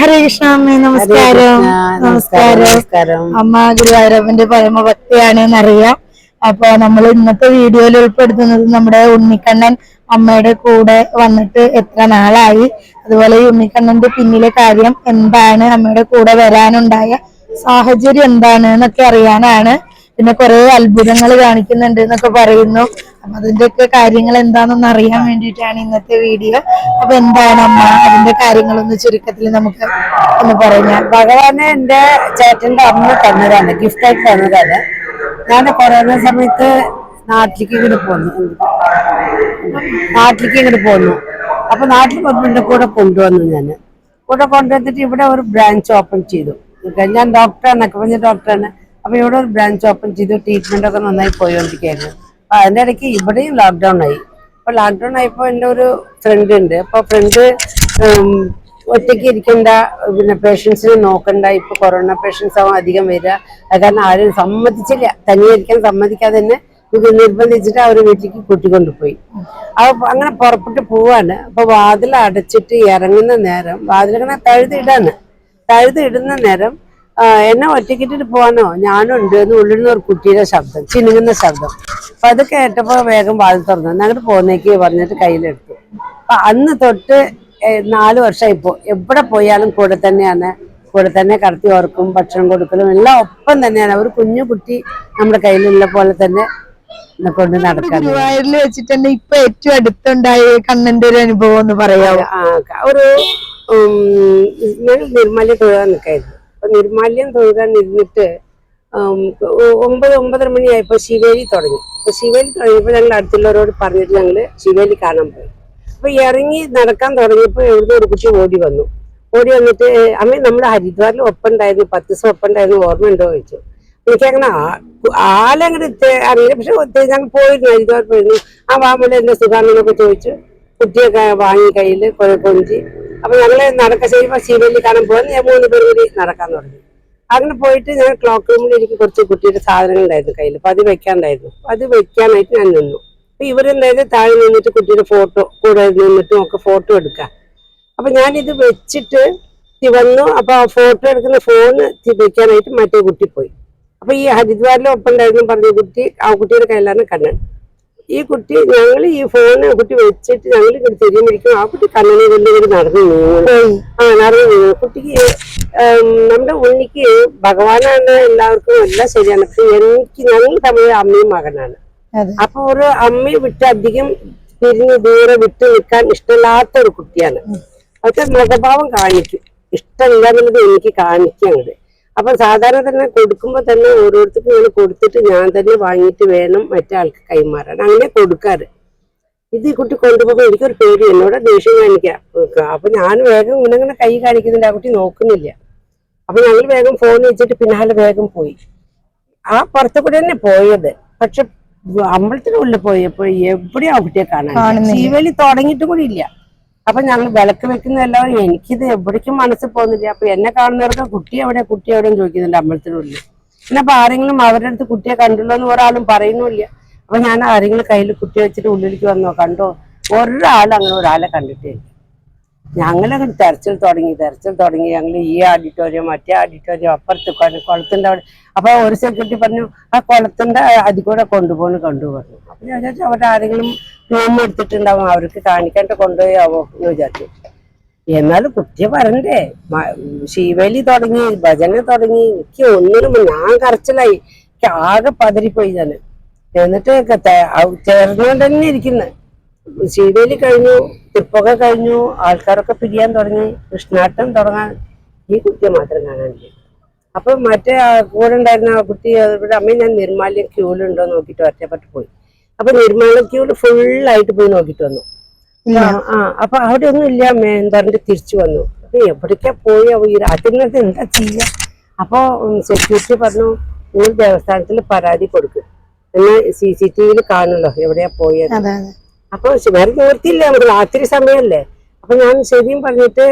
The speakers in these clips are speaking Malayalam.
ഹരേ കൃഷ്ണ അമ്മേ നമസ്കാരം. നമസ്കാരം അമ്മ ഗുരുവായൂരപ്പന്റെ പരമ ഭക്തിയാണ് എന്നറിയാം അപ്പൊ നമ്മൾ ഇന്നത്തെ വീഡിയോയിൽ ഉൾപ്പെടുത്തുന്നത് നമ്മുടെ ഉണ്ണിക്കണ്ണൻ അമ്മയുടെ കൂടെ വന്നിട്ട് എത്ര നാളായി. അതുപോലെ ഈ ഉണ്ണിക്കണ്ണന്റെ പിന്നിലെ കാര്യം എന്താണ് അമ്മയുടെ കൂടെ വരാനുണ്ടായ സാഹചര്യം എന്താണ് എന്നൊക്കെ അറിയാനാണ്. പിന്നെ കുറെ അത്ഭുതങ്ങൾ കാണിക്കുന്നുണ്ട് എന്നൊക്കെ പറയുന്നു. അപ്പൊ അതിന്റെയൊക്കെ കാര്യങ്ങൾ എന്താണെന്ന് അറിയാൻ വേണ്ടിയിട്ടാണ് ഇന്നത്തെ വീഡിയോ. അപ്പൊ എന്താണ് അമ്മ അതിന്റെ കാര്യങ്ങളൊന്ന് ചുരുക്കത്തിൽ നമുക്ക് ഒന്ന് പറയാം ഭഗവാനെ എന്റെ ചേട്ടന്റെ അമ്മ തന്നതാണ് ഗിഫ്റ്റ് ആയിട്ട് തന്നതാണ്. ഞാൻ കൊറോണ സമയത്ത് നാട്ടിലേക്ക് ഇങ്ങോട്ട് പോന്നു. നാട്ടിലേക്ക് ഇങ്ങോട്ട് പോന്നു. അപ്പൊ നാട്ടിൽ പോകുമ്പോൾ കൂടെ കൊണ്ടുവന്നു ഞാൻ. കൂടെ കൊണ്ടുവന്നിട്ട് ഇവിടെ ഒരു ബ്രാഞ്ച് ഓപ്പൺ ചെയ്തു. ഞാൻ ഡോക്ടറാണ് അക്കപ്പഞ്ഞ ഡോക്ടറാണ് അപ്പൊ ഇവിടെ ഒരു ബ്രാഞ്ച് ഓപ്പൺ ചെയ്തു ട്രീറ്റ്മെന്റ് ഒക്കെ നന്നായി പോയോണ്ടിരിക്കുകയായിരുന്നു. അതിന്റെ ഇടയ്ക്ക് ഇവിടെയും ലോക്ക്ഡൌൺ ആയി. അപ്പൊ ലോക്ക്ഡൌൺ ആയപ്പോ എന്റെ ഒരു ഫ്രണ്ട് ഉണ്ട്. അപ്പൊ ഫ്രണ്ട് ഒറ്റയ്ക്ക് ഇരിക്കണ്ട പിന്നെ പേഷ്യൻസിനെ നോക്കണ്ട ഇപ്പൊ കൊറോണ പേഷ്യൻസ് ആവും അധികം വരിക. കാരണം ആരും സമ്മതിച്ചില്ല. തനിയെ ഇരിക്കാൻ സമ്മതിക്കാതെ തന്നെ ഇത് നിർബന്ധിച്ചിട്ട് അവർ വീട്ടിലേക്ക് കൂട്ടിക്കൊണ്ടുപോയി. അപ്പൊ അങ്ങനെ പുറപ്പെട്ട് പോവാണ്. അപ്പൊ വാതിൽ അടച്ചിട്ട് ഇറങ്ങുന്ന നേരം വാതിലിങ്ങനെ തഴുതിടാണ്. തഴുതിടുന്ന നേരം എന്നെ ഒറ്റക്കിട്ടിട്ട് പോവാനോ ഞാനുണ്ട് എന്ന് ഉള്ളിടുന്ന ഒരു കുട്ടിയുടെ ശബ്ദം ചിനുങ്ങുന്ന ശബ്ദം. അപ്പൊ അത് കേട്ടപ്പോ വേഗം വാതിൽ തുറന്നു. അങ്ങോട്ട് പോന്നേക്ക് പറഞ്ഞിട്ട് കയ്യിലെടുത്തു. അപ്പൊ അന്ന് തൊട്ട് നാല് വർഷം വർഷമായിപ്പോ എവിടെ പോയാലും കൂടെ തന്നെയാണ്. കൂടെ തന്നെ കടത്തി ഓർക്കും ഭക്ഷണം കൊടുക്കലും എല്ലാം ഒപ്പം തന്നെയാണ്. ഒരു കുഞ്ഞു കുട്ടി നമ്മുടെ കയ്യിലുള്ള പോലെ തന്നെ കൊണ്ട് നടക്കാൻ ഗുരുവായൂരിൽ വെച്ചിട്ട് തന്നെ ഇപ്പൊ ഏറ്റവും അടുത്തുണ്ടായ കണ്ണന്റെ ഒരു അനുഭവം എന്ന് പറയാം ഒരു നിർമ്മല്യം നിർമാല്യം തൊഴുകാൻ നിൽക്കായിരുന്നു അപ്പൊ നിർമാല്യം തൊഴുകാൻ ഇരുന്നിട്ട് ഒ- ഒമ്പത് ഒമ്പതര മണിയായപ്പോ ശിവേലി തുടങ്ങി. അപ്പൊ ശിവേലി തുടങ്ങിയപ്പോ ഞങ്ങൾ അടുത്തുള്ളവരോട് പറഞ്ഞിട്ട് ഞങ്ങൾ ശിവേലി കാണാൻ പോയി. അപ്പൊ ഇറങ്ങി നടക്കാൻ തുടങ്ങിയപ്പോ എവിടുന്ന് ഒരു കുട്ടി ഓടി വന്നു. ഓടി വന്നിട്ട് അമ്മ നമ്മുടെ ഹരിദ്വാറിൽ ഒപ്പം ഉണ്ടായിരുന്നു പത്ത് ദിവസം ഒപ്പം ഉണ്ടായിരുന്നു ഓർമ്മ ഉണ്ടോ ചോദിച്ചു എനിക്കങ്ങനെ ആലങ്ങനെ അറിയില്ല. പക്ഷെ ഞങ്ങൾ പോയിരുന്നു ഹരിദ്വാർ പോയിരുന്നു. ആ വാമല എന്റെ സുഖാണെന്നൊക്കെ ചോദിച്ചു. കുട്ടിയൊക്കെ വാങ്ങി കയ്യിൽ കൊഞ്ചി. അപ്പൊ ഞങ്ങൾ നടക്കാൻ ശരി ശിവല്ലി കാണാൻ ഞാൻ മൂന്ന് പേര് കൂടി നടക്കാൻ തുടങ്ങി. അങ്ങനെ പോയിട്ട് ഞാൻ ക്ലോക്ക് റൂമിൽ എനിക്ക് കുറച്ച് കുട്ടിയുടെ സാധനങ്ങൾ ഉണ്ടായിരുന്നു കയ്യിൽ അപ്പൊ അത് വെക്കാണ്ടായിരുന്നു. അത് വെക്കാനായിട്ട് ഞാൻ നിന്നു. അപ്പൊ ഇവരെന്തായത് താഴെ നിന്നിട്ട് കുട്ടിയുടെ ഫോട്ടോ കൂടെ നിന്നിട്ടും ഒക്കെ ഫോട്ടോ എടുക്കാം. അപ്പൊ ഞാനിത് വെച്ചിട്ട് തിവന്നു അപ്പൊ ആ ഫോട്ടോ എടുക്കുന്ന ഫോണ് വെക്കാനായിട്ട് മറ്റേ കുട്ടി പോയി. അപ്പൊ ഈ ഹരിദ്വാറിലെ ഒപ്പം ഉണ്ടായിരുന്നു പറഞ്ഞ കുട്ടി ആ കുട്ടിയുടെ കയ്യിലാണ് കണ്ണൻ ഈ കുട്ടി ഞങ്ങൾ ഈ ഫോണിനെ കുട്ടി വെച്ചിട്ട് ഞങ്ങൾ ഇങ്ങോട്ട് തിരിയുമ്പോഴേക്കും ആ കുട്ടി കണ്ണിനെ ഇങ്ങോട്ട് നടന്നു നീങ്ങുന്നു ആ നടന്നു നീങ്ങും കുട്ടിക്ക് നമ്മുടെ ഉണ്ണിക്ക് ഭഗവാനാണ് എല്ലാവർക്കും എല്ലാം ശരിയാണ്. എനിക്ക് ഞങ്ങൾ തമ്മിൽ അമ്മയും മകനാണ്. അപ്പൊ ഒരു അമ്മയെ വിട്ട് അധികം തിരിഞ്ഞ് ദൂരെ വിട്ട് നിൽക്കാൻ ഇഷ്ടമില്ലാത്ത ഒരു കുട്ടിയാണ് അതൊക്കെ മുഖഭാവം കാണിക്കും. ഇഷ്ടമില്ല എന്നുള്ളത് എനിക്ക് കാണിക്കും അങ്ങോട്ട് അപ്പൊ സാധാരണ തന്നെ കൊടുക്കുമ്പോൾ തന്നെ ഓരോരുത്തർക്കും ഇങ്ങനെ കൊടുത്തിട്ട് ഞാൻ തന്നെ വാങ്ങിയിട്ട് വേണം മറ്റേ ആൾക്ക് കൈമാറാൻ. അങ്ങനെ കൊടുക്കാറ്. ഇത് ഈ കുട്ടി കൊണ്ടുപോകുമ്പോൾ എനിക്കൊരു പേടി. എന്നോട് ദേഷ്യം കാണിക്കാം. അപ്പൊ ഞാൻ വേഗം ഇങ്ങനെ ഇങ്ങനെ കൈ കാണിക്കുന്നില്ല ആ കുട്ടി നോക്കുന്നില്ല. അപ്പൊ ഞങ്ങൾ വേഗം ഫോൺ വെച്ചിട്ട് പിന്നാലെ വേഗം പോയി. ആ പുറത്തു കൂടെ തന്നെ പോയത്. പക്ഷെ അമ്പലത്തിനുള്ളിൽ പോയപ്പോ എവിടെയാ ആ കുട്ടിയെ കാണാൻ. തുടങ്ങിയിട്ടും തുടങ്ങിയിട്ട് കൂടി ഇല്ല. അപ്പൊ ഞങ്ങൾ വിലക്ക് വെക്കുന്ന എല്ലാവരും എനിക്കിത് എവിടേക്കും മനസ്സിൽ പോകുന്നില്ല. അപ്പൊ എന്നെ കാണുന്നവർക്ക് കുട്ടി എവിടെ കുട്ടി എവിടെയും ചോദിക്കുന്നുണ്ട് അമ്പലത്തിനുള്ളിൽ പിന്നെ അപ്പൊ ആരെങ്കിലും അവരുടെ അടുത്ത് കുട്ടിയെ കണ്ടല്ലോ എന്ന് ഒരാളും പറയുന്നില്ല അപ്പൊ ഞാൻ ആരെങ്കിലും കയ്യിൽ കുട്ടി വെച്ചിട്ട് ഉള്ളിലേക്ക് വന്നോ കണ്ടോ? ഒരാളും അങ്ങനെ ഒരാളെ കണ്ടിട്ടേ ഇല്ല ഞങ്ങളങ്ങനെ തെരച്ചിൽ തുടങ്ങി തെരച്ചിൽ തുടങ്ങി. ഞങ്ങൾ ഈ ഓഡിറ്റോറിയം മറ്റേ ഓഡിറ്റോറിയം അപ്പുറത്ത് കുളത്തിന്റെ അവിടെ. അപ്പോൾ ഒരു സെക്യൂരിറ്റി പറഞ്ഞു ആ കുളത്തിന്റെ അതിൽ കൂടെ കൊണ്ടുപോകുന്നു കണ്ടു പറഞ്ഞു. അപ്പൊ ഞാൻ വിചാരിച്ചു അവിടെ ആരെങ്കിലും റൂം എടുത്തിട്ടുണ്ടാവും അവർക്ക് കാണിക്കാണ്ട് കൊണ്ടുപോയി ആവോ എന്ന് വിചാരിച്ചു. എന്നാലും കുട്ടിയെ വരണ്ടേ ശിവലി തുടങ്ങി ഭജന തുടങ്ങി എനിക്ക് ഒന്നിനും ഞാൻ കരച്ചിലായി. എനിക്ക് ആകെ പതറിപ്പോയി ഞാൻ എന്നിട്ട് ചേർന്നുകൊണ്ട് തന്നെ ഇരിക്കുന്നത് ശിവേലി കഴിഞ്ഞു തിപ്പൊക്കെ കഴിഞ്ഞു ആൾക്കാരൊക്കെ പിരിയാൻ തുടങ്ങി കൃഷ്ണാട്ടം തുടങ്ങാൻ ഈ കുട്ടിയെ മാത്രം കാണാനില്ല. അപ്പൊ മറ്റേ കൂടെ ഉണ്ടായിരുന്ന ആ കുട്ടി ഇവിടെ അമ്മ ഞാൻ നിർമാല്യം ക്യൂലുണ്ടോ നോക്കിയിട്ട് ഒറ്റപ്പെട്ട് പോയി. അപ്പൊ നിർമാല്യം ക്യൂൽ ഫുള്ളായിട്ട് പോയി നോക്കിയിട്ട് വന്നു. ആ അപ്പൊ അവിടെ ഒന്നും ഇല്ല അമ്മേ എന്ന് പറഞ്ഞിട്ട് തിരിച്ചു വന്നു. അപ്പൊ എവിടേക്കാ പോയി ഈ രാത്രി എന്താ ചെയ്യാ? അപ്പൊ സെക്യൂരിറ്റി പറഞ്ഞു നിങ്ങൾ ദേവസ്ഥാനത്തിൽ പരാതി കൊടുക്കും. എന്നാൽ സി സി ടി വിയിൽ കാണുമല്ലോ എവിടെയാ പോയത് അപ്പൊ ശിവാരി നിവർത്തിയില്ല നമുക്ക് രാത്രി സമയമല്ലേ അപ്പൊ ഞാൻ ശരിയും പറഞ്ഞിട്ട്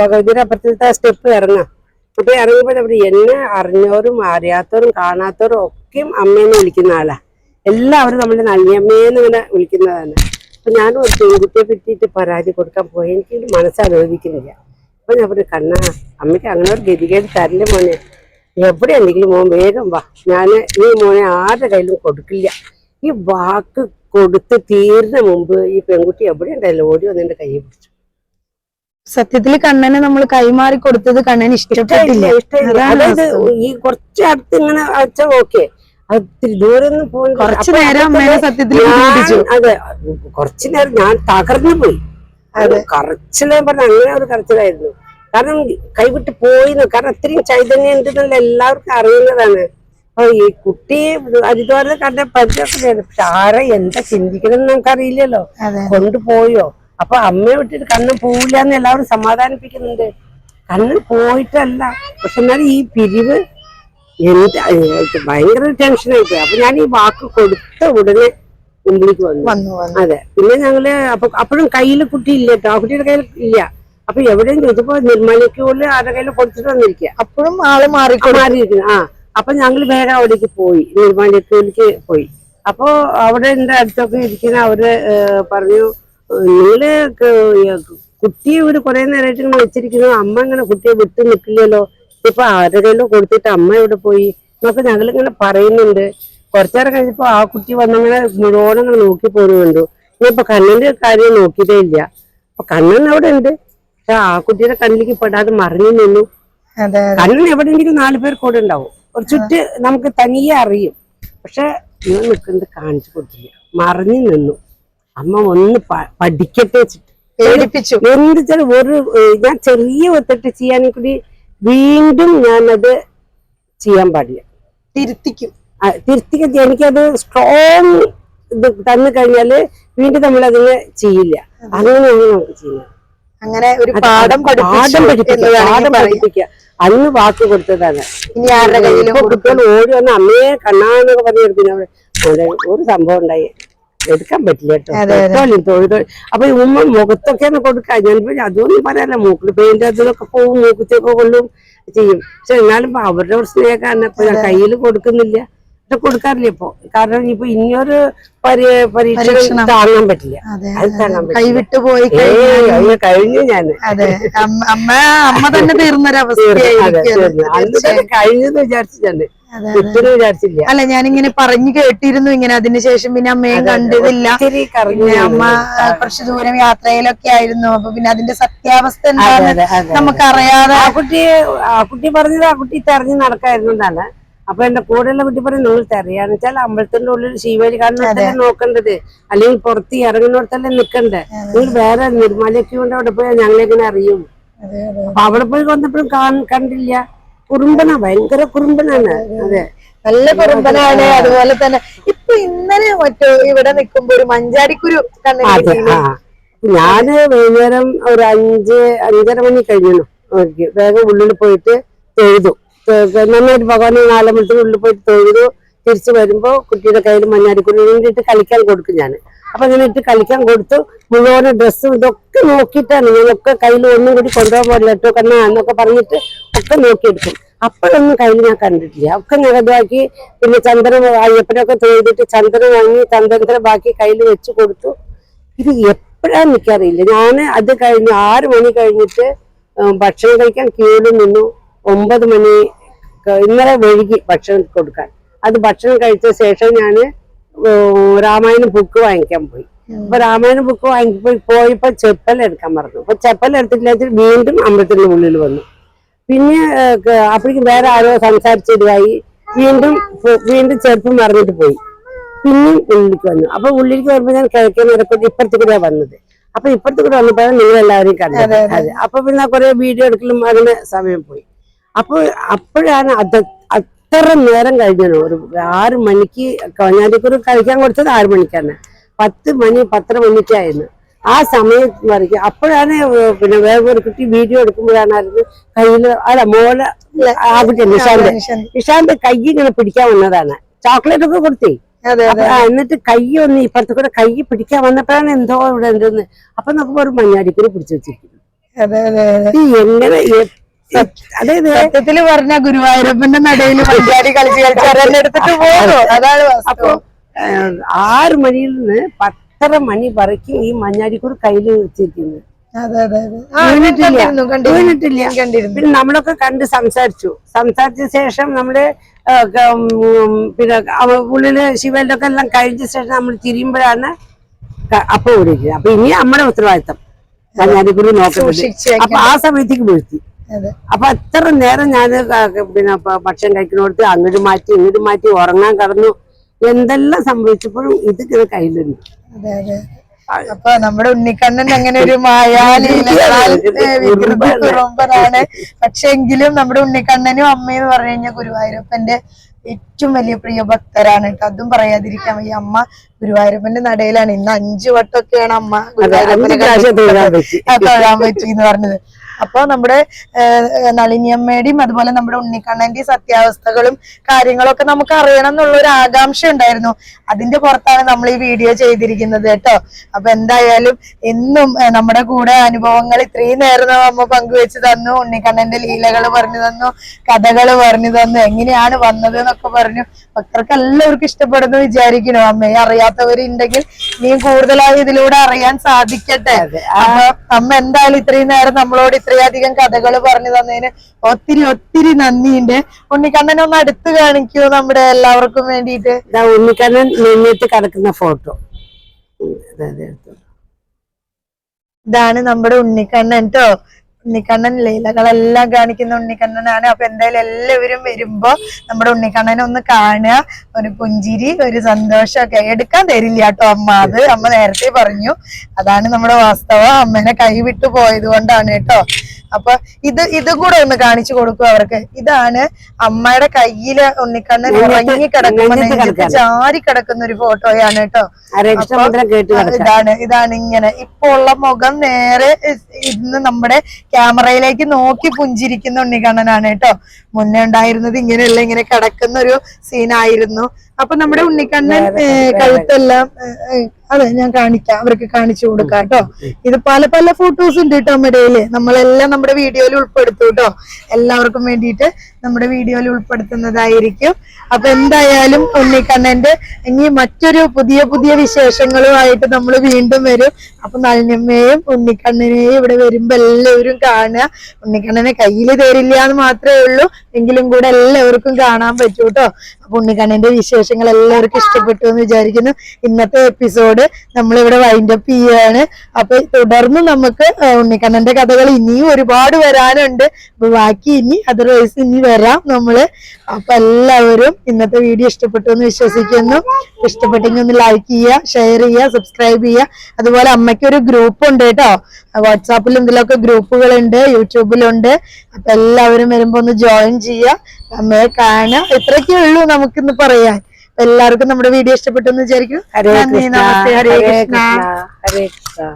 ഭഗവതിയുടെ അപ്പുറത്തെ സ്റ്റെപ്പ് ഇറങ്ങാം. അപ്പൊ ഇറങ്ങിയപ്പോൾ അവിടെ എന്നെ അറിഞ്ഞവരും അറിയാത്തവരും കാണാത്തവരും ഒക്കെയും അമ്മേനെ വിളിക്കുന്ന ആളാ. എല്ലാവരും നമ്മളെ നല്ലിയമ്മേന്ന് ഇങ്ങനെ വിളിക്കുന്നതാണ്. അപ്പൊ ഞാൻ ഒരു പെൺകുട്ടിയെ പറ്റിയിട്ട് പരാതി കൊടുക്കാൻ പോയി. എനിക്ക് മനസ്സാലോചിക്കുന്നില്ല. അപ്പൊ ഞാൻ പറഞ്ഞു കണ്ണ അമ്മയ്ക്ക് അങ്ങനെ ഒരു ഗതികേട് തരൽ മോനെ. എവിടെ മോൻ വേഗം വാ. ഞാൻ ഈ മോനെ ആരുടെ കയ്യിലും കൊടുക്കില്ല. ഈ വാക്ക് കൊടുത്ത് തീരുന്ന മുമ്പ് ഈ പെൺകുട്ടി എവിടെ ഉണ്ടായില്ല? ഓടി വന്ന് എന്റെ കൈ പിടിച്ചു. സത്യത്തിൽ കണ്ണനെ നമ്മൾ കൈമാറി കൊടുത്തത് കണ്ണന് ഇഷ്ടപ്പെട്ടില്ല അതായത് ഈ കുറച്ച് അടുത്ത് ഇങ്ങനെ വെച്ചാൽ ഓക്കെ. ഒത്തിരി ദൂരം ഒന്നും. കുറച്ച് നേരം സത്യത്തിൽ. അതെ കുറച്ചു നേരം ഞാൻ തകർന്നു പോയി. അതെ. കറച്ചിലേ പറഞ്ഞ അങ്ങനെ ഒരു കറച്ചിലായിരുന്നു കാരണം കൈവിട്ട് പോയിന്ന്. കാരണം അത്രയും ചൈതന്യം ഉണ്ടെന്നുള്ള എല്ലാവർക്കും അറിയുന്നതാണ്. അപ്പൊ ഈ കുട്ടി അതുപോലെ കണ്ട പരിചയമൊക്കെ പക്ഷെ ആരെ എന്താ ചിന്തിക്കണം എന്ന് നമുക്കറിയില്ലല്ലോ കൊണ്ടുപോയോ. അപ്പൊ അമ്മയെ വിട്ടിട്ട് കണ്ണ് പോവില്ല എന്ന് എല്ലാവരും സമാധാനിപ്പിക്കുന്നുണ്ട്. കണ്ണ് പോയിട്ടല്ല. പക്ഷെ എന്നാലും ഈ പിരിവ് എന്താ ഭയങ്കര ടെൻഷനായിട്ട് അപ്പൊ ഞാൻ ഈ വാക്ക് കൊടുത്ത ഉടനെ മുമ്പിലേക്ക് വന്നു. അതെ. പിന്നെ ഞങ്ങൾ അപ്പൊ അപ്പോഴും കയ്യിൽ കുട്ടി ഇല്ല കേട്ടോ. ആ കുട്ടിയുടെ കയ്യിൽ ഇല്ല. അപ്പൊ എവിടെയും ചോദിച്ചപ്പോ നിർമ്മലയ്ക്ക് പോലും ആരുടെ കയ്യിൽ കൊടുത്തിട്ട് വന്നിരിക്കുക അപ്പോഴും ആൾ മാറി മാറിയിരിക്കുന്നു. ആ. അപ്പൊ ഞങ്ങൾ വേഗം അവിടേക്ക് പോയി. നിർമ്മാണത്തിലേക്ക് പോയി. അപ്പോ അവിടെ എന്റെ അടുത്തൊക്കെ ഇരിക്കുന്ന അവർ പറഞ്ഞു നിങ്ങൾ കുട്ടിയെ ഒരു കുറെ നേരമായിട്ട് ഇങ്ങനെ വെച്ചിരിക്കുന്നു. അമ്മ ഇങ്ങനെ കുട്ടിയെ വിട്ടു നിൽക്കില്ലല്ലോ. ഇപ്പൊ ആരുടെയല്ലോ കൊടുത്തിട്ട് അമ്മ ഇവിടെ പോയി? എന്നൊക്കെ ഞങ്ങൾ ഇങ്ങനെ പറയുന്നുണ്ട്. കുറച്ചേരം കഴിഞ്ഞപ്പോ ആ കുട്ടി വന്നിങ്ങനെ മുഴുവൻ ഇങ്ങനെ നോക്കി പോരുന്നുണ്ട് ഇനിയിപ്പൊ കണ്ണിന്റെ കാര്യം നോക്കിയിട്ടേ ഇല്ല. അപ്പൊ കണ്ണൻ അവിടെ ഉണ്ട്. പക്ഷെ ആ കുട്ടിയുടെ കണ്ണിലേക്ക് പെടാതെ മറിഞ്ഞു നിന്നു. അതെ കണ്ണിന് എവിടെയെങ്കിലും നാല് പേർ കൂടെ ഉണ്ടാവും. ഒരു ചുറ്റ് നമുക്ക് തനിയെ അറിയും. പക്ഷെ ഇവൻ നിൽക്കുന്നത് കാണിച്ചു കൊടുത്തില്ല. മറിഞ്ഞു നിന്നു. അമ്മ ഒന്ന് പഠിക്കട്ടെ പേടിപ്പിച്ചു. എന്ത് വെച്ചാൽ ഒരു ഞാൻ ചെറിയ ഒത്തിട്ട് ചെയ്യാൻ കൂടി വീണ്ടും ഞാനത് ചെയ്യാൻ പാടില്ല. തിരുത്തിക്കും. ആ, തിരുത്തി എനിക്കത് സ്ട്രോങ് ഇത് തന്നു കഴിഞ്ഞാൽ വീണ്ടും നമ്മൾ അതിനെ ചെയ്യില്ല അങ്ങനെയാണ് നമുക്ക് ചെയ്യുന്നത്. അങ്ങനെ ഒരു പാഠം പാഠം പഠിപ്പിക്കുക. അന്ന് വാക്ക് കൊടുത്തതാണ്. ഇനി ആരുടെ കയ്യിലും കുട്ടികൾ ഓടി വന്ന് അമ്മയെ കണ്ണാന്നൊക്കെ പറഞ്ഞു അവിടെ ഒരു സംഭവം ഉണ്ടായി. എടുക്കാൻ പറ്റില്ല കേട്ടോ. തൊഴിൽ അപ്പൊ ഉമ്മ ഒന്ന് കൊടുക്കാം. ഞാൻ അതൊന്നും പറയാല്ല മൂക്കിൽ പെയിന്റ് അതിലൊക്കെ പോകും മൂക്കത്തൊക്കെ കൊള്ളും ചെയ്യും. പക്ഷെ എന്നാലും അവരുടെ ഞാൻ കയ്യിൽ കൊടുക്കുന്നില്ല. പക്ഷെ കൊടുക്കാറില്ല ഇപ്പൊ. കാരണം ഇനിയിപ്പോ ഇനിയൊരു പരി പരീക്ഷ താങ്ങാൻ പറ്റില്ല. കൈവിട്ടു പോയി കഴിഞ്ഞു ഞാൻ അമ്മ അമ്മ തന്നെ തന്നെ കഴിഞ്ഞെന്ന് വിചാരിച്ചിട്ടാണ്. വിചാരിച്ചില്ല. അല്ല ഞാനിങ്ങനെ പറഞ്ഞു കേട്ടിരുന്നു ഇങ്ങനെ. അതിനുശേഷം പിന്നെ അമ്മയും കണ്ടതില്ല. അമ്മ കുറച്ചു ദൂരം യാത്രയിലൊക്കെ ആയിരുന്നു. അപ്പൊ പിന്നെ അതിന്റെ സത്യാവസ്ഥ എന്താണെന്ന്. നമുക്കറിയാതെ ആ കുട്ടി ആ കുട്ടി പറഞ്ഞത് ആ കുട്ടി തെരഞ്ഞു നടക്കായിരുന്നതാണ് അപ്പൊ എന്റെ കൂടെയുള്ള കുട്ടി പറയും നിങ്ങൾ തെറിയാന്ന് വെച്ചാൽ അമ്പലത്തിന്റെ ഉള്ളിൽ ശിവേരി കാണുന്ന നോക്കേണ്ടത്? അല്ലെങ്കിൽ പുറത്ത് ഇറങ്ങുന്നിടത്തല്ലേ നിക്കണ്ടേ? നിങ്ങൾ വേറെ നിർമ്മലയ്ക്ക് കൊണ്ട് അവിടെ പോയാൽ ഞങ്ങളെങ്ങനെ അറിയും. അപ്പൊ അവിടെ പോയി വന്നപ്പോഴും കണ്ടില്ല. കുറുമ്പന ഭയങ്കര കുറുമ്പനാണ്. അതെ നല്ല കുറുമ്പനാണ്. അതുപോലെ തന്നെ ഇപ്പൊ ഇന്നലെ മറ്റോ ഇവിടെ നിൽക്കുമ്പോ ഒരു മഞ്ചാടിക്കുരു ഞാൻ വൈകുന്നേരം ഒരു അഞ്ച് അഞ്ചര മണി കഴിഞ്ഞു. വേഗം ഉള്ളിൽ പോയിട്ട് തൊഴുതു. തൊ- നന്നായിട്ട് ഭഗവാനെ നാലമ്പലത്തിന് ഉള്ളിൽ പോയിട്ട് തൊഴുതു തിരിച്ചു വരുമ്പോൾ കുട്ടിയുടെ കയ്യിൽ മഞ്ഞാടിക്കുരു ഇട്ട് കളിക്കാൻ കൊടുക്കും ഞാൻ അപ്പൊ അങ്ങനെ ഇട്ട് കളിക്കാൻ കൊടുത്തു. മുഴുവൻ ഡ്രസ്സും ഇതൊക്കെ നോക്കിയിട്ടാണ് ഞാനൊക്കെ കയ്യിൽ ഒന്നും കൂടി കൊണ്ടുപോകാൻ പാടില്ല കേട്ടോ കണ്ണാ എന്നൊക്കെ പറഞ്ഞിട്ട് ഒക്കെ നോക്കിയെടുക്കും. അപ്പോഴൊന്നും കയ്യിൽ ഞാൻ കണ്ടിട്ടില്ല. ഒക്കെ നികതാക്കി പിന്നെ ചന്ദനം അയ്യപ്പനൊക്കെ തൊഴുതിട്ട് ചന്ദനം വാങ്ങി ചന്ദനത്തിന് ബാക്കി കയ്യിൽ വെച്ച് കൊടുത്തു. ഇത് എപ്പോഴാന്ന് എനിക്കറിയില്ല. ഞാൻ അത് കഴിഞ്ഞ് ആറ് മണി കഴിഞ്ഞിട്ട് ഭക്ഷണം കഴിക്കാൻ ക്യൂവിൽ നിന്നു. ഒമ്പത് മണി ഇന്നലെ വൈകി ഭക്ഷണം കൊടുക്കാൻ. അത് ഭക്ഷണം കഴിച്ച ശേഷം ഞാൻ രാമായണ ബുക്ക് വാങ്ങിക്കാൻ പോയി. അപ്പൊ രാമായണ ബുക്ക് വാങ്ങിപ്പോയി പോയപ്പോ ചെപ്പൽ എടുക്കാൻ മറന്നു. അപ്പൊ ചെപ്പൽ എടുത്തിട്ടില്ല വീണ്ടും അമ്പലത്തിന്റെ ഉള്ളിൽ വന്നു. പിന്നെ അപ്പോഴേക്കും വേറെ ആരോ സംസാരിച്ചതായി വീണ്ടും വീണ്ടും ചെരുപ്പ് മറന്നിട്ട് പോയി. പിന്നെയും ഉള്ളിലേക്ക് വന്നു. അപ്പൊ ഉള്ളിലേക്ക് വരുമ്പോ ഞാൻ കിഴക്കേ നിരപ്പത്തി ഇപ്പുറത്തേക്കൂടെ വന്നത്. അപ്പൊ ഇപ്പുറത്തേക്കൂടെ വന്നപ്പോഴാണ് നിങ്ങൾ എല്ലാവരും കണ്ടത് അപ്പൊ പിന്നെ കുറെ വീഡിയോ എടുക്കലും അങ്ങനെ സമയം പോയി. അപ്പൊ അപ്പോഴാണ് അത് അത്ര നേരം കഴിഞ്ഞു ഒരു ആറ് മണിക്ക് കഞ്ഞാടിക്കുറി കഴിക്കാൻ കൊടുത്തത് ആറ് മണിക്കാണ്. പത്ത് മണി പത്തര മണിക്കായിരുന്നു ആ സമയത്ത് വരയ്ക്കും. അപ്പോഴാണ് പിന്നെ വേറെ ഒരു കുട്ടി വീഡിയോ എടുക്കുമ്പോഴാണ് കയ്യിൽ അല്ല മോൾ ആ കുട്ടി നിഷാന്ത് നിഷാന്ത്. കൈ ഇങ്ങനെ പിടിക്കാൻ വന്നതാണ്. ചോക്ലേറ്റ് ഒക്കെ കൊടുത്തേ. എന്നിട്ട് കൈ ഒന്ന് ഇപ്പുറത്ത് കൂടെ കൈ പിടിക്കാൻ വന്നപ്പോഴാണ് എന്തോ ഇവിടെ ഉണ്ടെന്ന് അപ്പൊ നമുക്ക് ഒരു മഞ്ഞാടിക്കുറി പിടിച്ചു വെച്ചിരിക്കുന്നു. എങ്ങനെ അതായത് സത്യത്തിൽ പറഞ്ഞ ഗുരുവായൂരപ്പന്റെ നടയിൽ പഞ്ചാരി കളിച്ച് കളിച്ച് ഒരെണ്ണം എടുത്തിട്ട് പോകുന്നു. അതാണ് അപ്പൊ ആറ് മണിയിൽ നിന്ന് പത്തര മണി വരയ്ക്കും ഈ മഞ്ഞാരിക്കൂർ കയ്യിൽ വെച്ചിരിക്കുന്നത്. കണ്ടിരുന്നു പിന്നെ നമ്മളൊക്കെ കണ്ട് സംസാരിച്ചു. സംസാരിച്ച ശേഷം നമ്മൾ പിന്നെ ഉള്ളിൽ ശിവന്റെ എല്ലാം കഴിഞ്ഞ ശേഷം നമ്മൾ തിരിയുമ്പോഴാണ് അപ്പൊ വിളിക്കുക അപ്പൊ ഇനി നമ്മുടെ ഉത്തരവാദിത്തം. ഞാനിക്കുറി നോക്കുന്നത്. അപ്പൊ ആ സമയത്തേക്ക് വീഴ്ത്തി. അപ്പൊ അത്ര നേരം ഞാൻ പിന്നെ ഭക്ഷണം കഴിക്കുന്നിടത്ത് അങ്ങോട്ട് മാറ്റി ഇങ്ങോട്ട് മാറ്റി ഉറങ്ങാൻ കടന്നു. എന്തെല്ലാം സംഭവിച്ചപ്പോഴും ഇത് ഇങ്ങനെ കയ്യിലുണ്ട് അതെ അതെ. അപ്പൊ നമ്മുടെ ഉണ്ണിക്കണ്ണൻ അങ്ങനെ ഒരു കുറുമ്പനാണ്. പക്ഷെ എങ്കിലും നമ്മുടെ ഉണ്ണിക്കണ്ണനും അമ്മയെന്ന് പറഞ്ഞു കഴിഞ്ഞാൽ ഗുരുവായൂരപ്പന്റെ ഏറ്റവും വലിയ പ്രിയ ഭക്തരാണ് കേട്ടോ. അതും പറയാതിരിക്കാം ഈ അമ്മ ഗുരുവായൂരപ്പന്റെ നടയിലാണ്. ഇന്ന് അഞ്ചു വട്ടമൊക്കെയാണ് അമ്മ ഗുരുവായൂരപ്പനെ അഞ്ച് പ്രാവശ്യം തൊഴാൻ തൊഴാൻ പറ്റി എന്ന് പറഞ്ഞത്. അപ്പൊ നമ്മുടെ നളിനിയമ്മയുടെയും അതുപോലെ നമ്മുടെ ഉണ്ണിക്കണ്ണന്റെയും സത്യാവസ്ഥകളും കാര്യങ്ങളൊക്കെ നമുക്ക് അറിയണം എന്നുള്ള ഒരു ആകാംക്ഷ ഉണ്ടായിരുന്നു. അതിന്റെ പുറത്താണ് നമ്മൾ ഈ വീഡിയോ ചെയ്തിരിക്കുന്നത് കേട്ടോ. അപ്പൊ എന്തായാലും എന്നും നമ്മുടെ കൂടെ അനുഭവങ്ങൾ ഇത്രയും നേരം അമ്മ പങ്കുവെച്ച് തന്നു. ഉണ്ണിക്കണ്ണന്റെ ലീലകൾ പറഞ്ഞു തന്നു. കഥകൾ പറഞ്ഞു തന്നു. എങ്ങനെയാണ് വന്നത് എന്നൊക്കെ പറഞ്ഞു. ഭക്തർക്ക് എല്ലാവർക്കും ഇഷ്ടപ്പെടുന്നു വിചാരിക്കുന്നു. അമ്മയെ അറിയാത്തവരുണ്ടെങ്കിൽ നീ കൂടുതലായി ഇതിലൂടെ അറിയാൻ സാധിക്കട്ടെ. അമ്മ എന്തായാലും ഇത്രയും നേരം നമ്മളോട് ഇത്രയധികം കഥകൾ പറഞ്ഞു തന്നതിന് ഒത്തിരി ഒത്തിരി നന്ദിയുണ്ട്. ഉണ്ണിക്കണ്ണൻ ഒന്ന് അടുത്ത് കാണിക്കൂ നമ്മുടെ എല്ലാവർക്കും വേണ്ടിയിട്ട്. ഉണ്ണിക്കണ്ണൻ നെഞ്ഞിട്ട് കിടക്കുന്ന ഫോട്ടോ. ഇതാണ് നമ്മുടെ ഉണ്ണിക്കണ്ണൻ ട്ടോ. ഉണ്ണിക്കണ്ണൻ ലീലകളെല്ലാം കാണിക്കുന്ന ഉണ്ണിക്കണ്ണനാണ്. അപ്പൊ എന്തായാലും എല്ലാവരും വരുമ്പോ നമ്മുടെ ഉണ്ണിക്കണ്ണനെ ഒന്ന് കാണുക. ഒരു പുഞ്ചിരി ഒരു സന്തോഷമൊക്കെ. എടുക്കാൻ തരില്ല കേട്ടോ അമ്മ. അത് അമ്മ നേരത്തെ പറഞ്ഞു. അതാണ് നമ്മുടെ വാസ്തവം. അമ്മേനെ കൈവിട്ടു പോയത് കൊണ്ടാണ് കേട്ടോ. അപ്പൊ ഇത് ഇതും കൂടെ ഒന്ന് കാണിച്ചു കൊടുക്കും അവർക്ക്. ഇതാണ് അമ്മയുടെ കയ്യിൽ ഉണ്ണിക്കണ്ണൻ ഉറങ്ങി നെഞ്ചത്ത് ചാരി കിടക്കുന്ന ഒരു ഫോട്ടോയാണ് കേട്ടോ. ഇതാണ് ഇതാണ് ഇങ്ങനെ. ഇപ്പൊ ഉള്ള മുഖം നേരെ ഇന്ന് നമ്മുടെ ക്യാമറയിലേക്ക് നോക്കി പുഞ്ചിരിക്കുന്ന ഉണ്ണിക്കണ്ണനാണ് കേട്ടോ. മുന്നേ ഉണ്ടായിരുന്നത് ഇങ്ങനെയല്ല ഇങ്ങനെ കിടക്കുന്ന ഒരു സീനായിരുന്നു അപ്പൊ നമ്മുടെ ഉണ്ണിക്കണ്ണൻ കഴുത്തെല്ലാം അതെ ഞാൻ കാണിക്കാം അവർക്ക് കാണിച്ചു കൊടുക്കാം കേട്ടോ. ഇത് പല പല ഫോട്ടോസ് ഉണ്ട് കേട്ടോ നമ്മുടെ നമ്മളെല്ലാം നമ്മുടെ വീഡിയോയിൽ ഉൾപ്പെടുത്തും കേട്ടോ. എല്ലാവർക്കും വേണ്ടിയിട്ട് നമ്മുടെ വീഡിയോയിൽ ഉൾപ്പെടുത്തുന്നതായിരിക്കും. അപ്പൊ എന്തായാലും ഉണ്ണിക്കണ്ണന്റെ ഇനി മറ്റൊരു പുതിയ പുതിയ വിശേഷങ്ങളുമായിട്ട് നമ്മൾ വീണ്ടും വരും. അപ്പൊ നളിനമ്മയെയും ഉണ്ണിക്കണ്ണനെയും ഇവിടെ വരുമ്പോ എല്ലാവരും കാണുക. ഉണ്ണിക്കണ്ണനെ കയ്യിൽ തരില്ല എന്ന് മാത്രമേ ഉള്ളൂ. എങ്കിലും കൂടെ എല്ലാവർക്കും കാണാൻ പറ്റൂ കേട്ടോ അപ്പൊ ഉണ്ണിക്കണ്ണന്റെ വിശേഷങ്ങൾ എല്ലാവർക്കും ഇഷ്ടപ്പെട്ടു എന്ന് വിചാരിക്കുന്നു. ഇന്നത്തെ എപ്പിസോഡ് നമ്മളിവിടെ വൈൻഡപ്പ് ചെയ്യാണ്. അപ്പൊ തുടർന്ന് നമുക്ക് ഉണ്ണിക്കണ്ണന്റെ കഥകൾ ഇനിയും ഒരുപാട് വരാനുണ്ട്. ബാക്കി ഇനി അതർവൈസ് ഇനി വരാം നമ്മൾ. അപ്പൊ എല്ലാവരും ഇന്നത്തെ വീഡിയോ ഇഷ്ടപ്പെട്ടു എന്ന് വിശ്വസിക്കുന്നു. ഇഷ്ടപ്പെട്ടെങ്കിൽ ഒന്ന് ലൈക്ക് ചെയ്യുക ഷെയർ ചെയ്യുക സബ്സ്ക്രൈബ് ചെയ്യുക. അതുപോലെ അമ്മയ്ക്ക് ഒരു ഗ്രൂപ്പ് ഉണ്ട് കേട്ടോ. വാട്സാപ്പിലും ഇതിലൊക്കെ ഗ്രൂപ്പുകളുണ്ട് യൂട്യൂബിലുണ്ട് അപ്പൊ എല്ലാവരും വരുമ്പോ ഒന്ന് ജോയിൻ ചെയ്യുക. അമ്മയെ കാണാം. ഇത്രയൊക്കെ ഉള്ളൂ നമുക്കിന്ന് പറയാൻ. എല്ലാവർക്കും നമ്മുടെ വീഡിയോ ഇഷ്ടപ്പെട്ടു എന്ന് വിചാരിക്കും ഹരേ കൃഷ്ണ. ഹരേ കൃഷ്ണ. ഹരേ കൃഷ്ണ.